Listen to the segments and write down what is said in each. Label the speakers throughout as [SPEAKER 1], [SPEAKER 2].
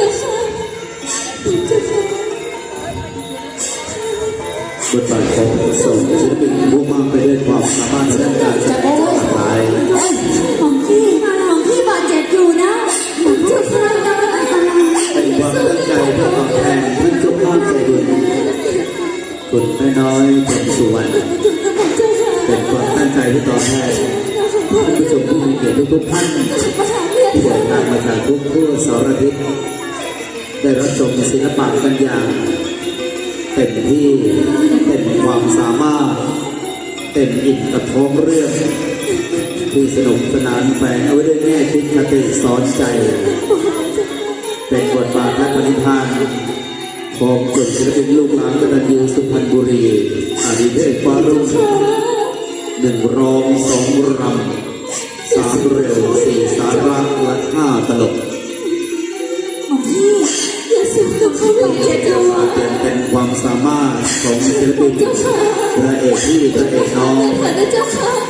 [SPEAKER 1] จ้าค่เจ้าค่
[SPEAKER 2] บทบาทของพระสงจะเป็นผู้มาไปด้วยความสามารถในด้านการจัดการาย
[SPEAKER 1] ของพี่ของพี่บาดเจ็บอยู่นะเจ้าค่ะอันตราย
[SPEAKER 2] เป็นความตั้งใจเพื่อตอบแทนท่านเจ้าภใจบุญคุณไม่น้อยเป็นส่ว
[SPEAKER 1] นเป็
[SPEAKER 2] นความตั้งใจที่ตอบแทนท่านผู้ชมผู้มีเกียรติทุกท่านที่เดินทางมาจากทุกทั่วสารทิศ ได้รับชมศิลปะกันอย่างเต็มที่เต็มความสามารถ เต็มอิ่มกับท้องเรื่อง ที่สนุกสนานแฝงเอาไว้ด้วยแง่คิดคติสอนใจ เป็นบทบาทและปณิธานของกลุ่มศิลปินลูกหลานกตัญญูสุพรรณบุรีอาดิเทพฟ้ารุ่งหนึ่งรองสองรำสามเร็วสี่สาระและห้าตลก
[SPEAKER 1] เขาบาดเจ็บอยู่
[SPEAKER 2] เป็นเป็นความสามารถของศิลปินพระเอกพี่พระเอกน้อ
[SPEAKER 3] ง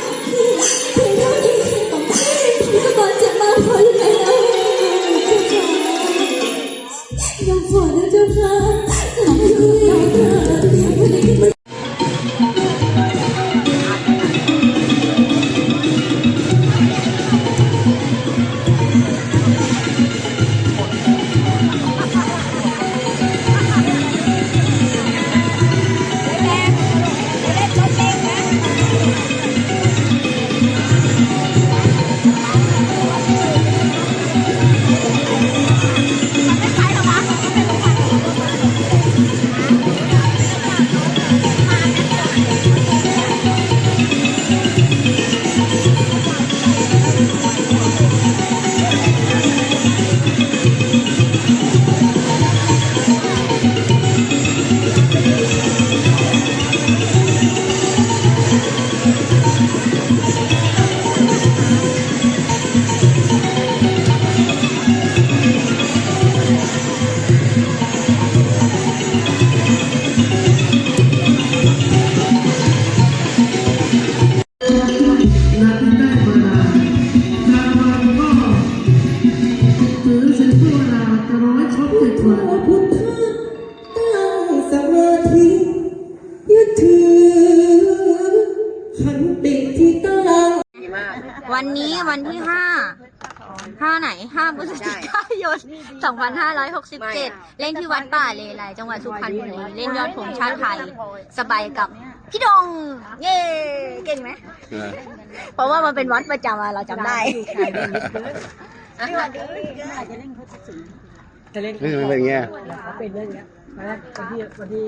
[SPEAKER 4] วันนี้วันที่ห้าห้าไหนห้าพฤศจิกายนสองพันห้าร้อยหกสิบเจ็ดเล่นที่วัดป่าเลไลจังหวัดสุพรรณบุรีเล่นยอดธงชาติไทยสบายกับพี่ดง เย้เก่งไหมเพราะว่ามันเป็นวัดประจำอะเราจำได้
[SPEAKER 5] นี่มันเป็นไง
[SPEAKER 6] เป็นเรื่องเนี้ยวันแรกวันที่วันที่